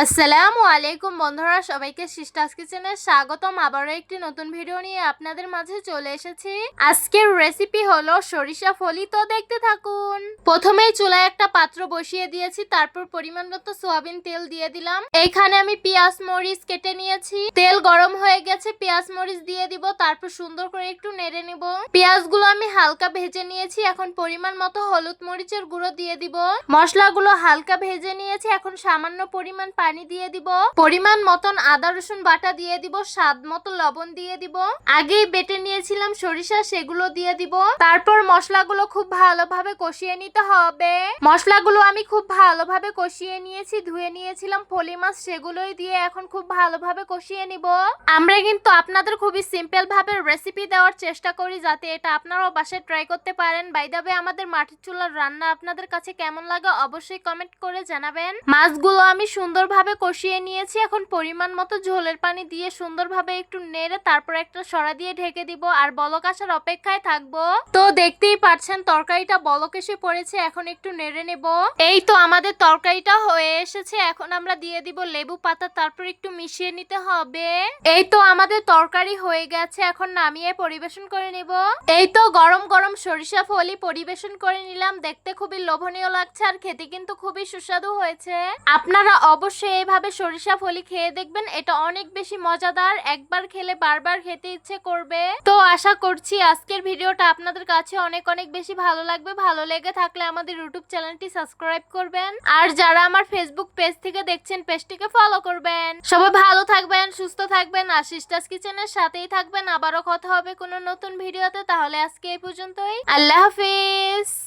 আসসালামু আলাইকুম বন্ধুরা, সবাইকে সিস্টাস কিচেনে স্বাগতম। আবারও একটি নতুন ভিডিও নিয়ে আপনাদের মাঝে চলে এসেছি। আজকের রেসিপি হলো সরিষা ফলি। তো দেখতে থাকুন। প্রথমেই চুলায় একটা পাত্র বসিয়ে দিয়েছি, তারপর পরিমাণ মতো সোয়াবিন তেল দিয়ে দিলাম। এইখানে আমি পেঁয়াজ মরিচ কেটে নিয়েছি। তেল গরম হয়ে গেছে, পেঁয়াজ মরিচ দিয়ে দিব, তারপর সুন্দর করে একটু নেড়ে নিব। পেঁয়াজগুলো আমি হালকা ভেজে নিয়েছি, এখন পরিমাণ মতো হলুদ মরিচের গুঁড়ো দিয়ে দিব। মশলাগুলো হালকা ভেজে নিয়েছি, এখন সামান্য পরিমাণ পানি দিয়ে দিব, পরিমাণ মতন আদা, রসুন বাটা দিয়ে দিব, স্বাদ মতো লবণ দিয়ে দিব। আগেই বেটে নিয়েছিলাম সরিষা, সেগুলো দিয়ে দিব। তারপর মশলাগুলো খুব ভালোভাবে কষিয়ে নিতে হবে। মশলাগুলো আমি খুব ভালোভাবে কষিয়ে নিয়েছি, ধুয়ে নিয়েছিলাম, ফলি মাছ সেগুলোই দিয়ে এখন খুব ভালোভাবে কষিয়ে নিব। আমরা কিন্তু আপনাদের খুবই সিম্পল ভাবে রেসিপি দেওয়ার চেষ্টা করি, যাতে এটা আপনারাও বাসায় ট্রাই করতে পারেন। বাইদাবে আমাদের মাটির চুলার রান্না আপনাদের কাছে কেমন লাগে অবশ্যই কমেন্ট করে জানাবেন। মাছগুলো আমি সুন্দরভাবে কষিয়ে নিয়েছি, এখন পরিমাণ মতো ঝোলের পানি দিয়ে সুন্দরভাবে একটু নেড়ে তারপর একটা সরা দিয়ে ঢেকে দিব। আর বলক আসার অপেক্ষায় থাকব। তো দেখতেই পাচ্ছেন তরকারিটা বলক এসে পড়েছে, এখন একটু নেড়ে নেব। এই তো আমাদের তরকারিটা হয়ে এসেছে, এখন আমরা দিয়ে দিব লেবু পাতা, তারপর একটু মিশিয়ে নিতে হবে। এই তো আমাদের তরকারি হয়ে গেছে, এখন নামিয়ে পরিবেশন করে নিব। এই তো গরম গরম সরিষা ফলি পরিবেশন করে নিলাম, দেখতে খুবই লোভনীয় লাগছে আর খেতে কিন্তু খুবই সুস্বাদু হয়েছে। আপনারা অবশ্যই এইভাবে সরিষা ফলি খেয়ে দেখবেন, এটা অনেক বেশি মজাদার। একবার খেলে বারবার খেতে ইচ্ছে করবে। তো আশা করছি আজকের ভিডিওটা আপনাদের কাছে অনেক অনেক বেশি ভালো লাগবে। ভালো লেগে থাকলে আমাদের ইউটিউব চ্যানেলটি সাবস্ক্রাইব করবেন। আর যারা আমার ফেসবুক পেজ থেকে দেখছেন পেজটিকে ফলো করবেন। সবাই ভালো থাকবেন, সুস্থ থাকবেন। আর সিস্টাস কিচেনের সাথেই থাকবেন। আবারও কথা হবে কোনো নতুন ভিডিওতে। তাহলে আজকে এই পর্যন্তই। আল্লাহ হাফিজ।